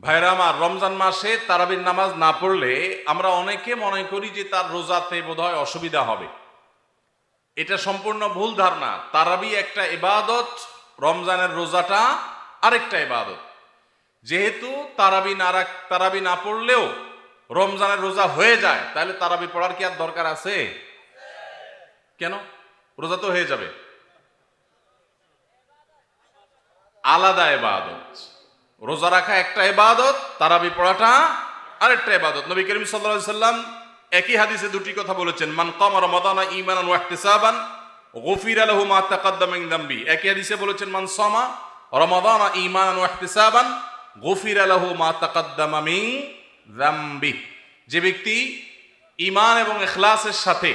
ভাইরা, আমার রমজান মাসে তারাবির নামাজ না পড়লে আমরা অনেকে মনে করি যে তার রোজাতে বোধহয় অসুবিধা হবে। এটা সম্পূর্ণ ভুল ধারণা। তারাবি একটা ইবাদত, রমজানের রোজাটা আরেকটা ইবাদত। যেহেতু তারাবি না রাখ, তারাবি না পড়লেও রমজানের রোজা হয়ে যায়, তাহলে তারাবি পড়ার কি আর দরকার আছে? কেন? রোজা তো হয়ে যাবে। আলাদা ইবাদত। রোজা রাখা একটা ইবাদত, তারাবি পড়াটা আরেকটা ইবাদত। নবী করিম আলাইহি সাল্লাম একই হাদিসে দুটি কথা বলেছেন, মান কামা রমাদানা ঈমানান ওয়া ইহতিসাবান, গুফিরা লাহু মা তাকাদ্দামা দামবি। একই হাদিসে বলেছেন, মান সামা রমাদানা ঈমানান ওয়া ইহতিসাবান, গুফিরা লাহু মা তাকাদ্দামা দামবি। যে ব্যক্তি ইমান এবং এখলাসের সাথে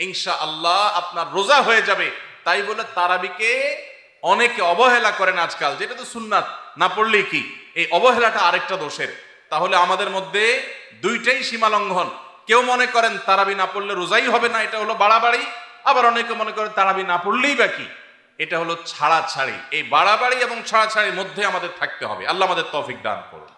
ইনশা আল্লাহ আপনার রোজা হয়ে যাবে। তাই বলে তারাবিকে অনেকে অবহেলা করেন আজকাল। যেটা তো সুন্নাত, না পড়লেই কি? এই অবহেলাটা আরেকটা দোষের। তাহলে আমাদের মধ্যে দুইটাই সীমা লঙ্ঘন। কেউ মনে করেন তারাবি না পড়লে রোজাই হবে না, এটা হলো বাড়াবাড়ি। আবার অনেকে মনে করেন তারাবি না পড়লেই বা কি? এটা হলো ছাড়া ছাড়ি এই বাড়াবাড়ি এবং ছাড়া ছাড়ির মধ্যে আমাদের থাকতে হবে। আল্লাহ আমাদের তৌফিক দান করুন।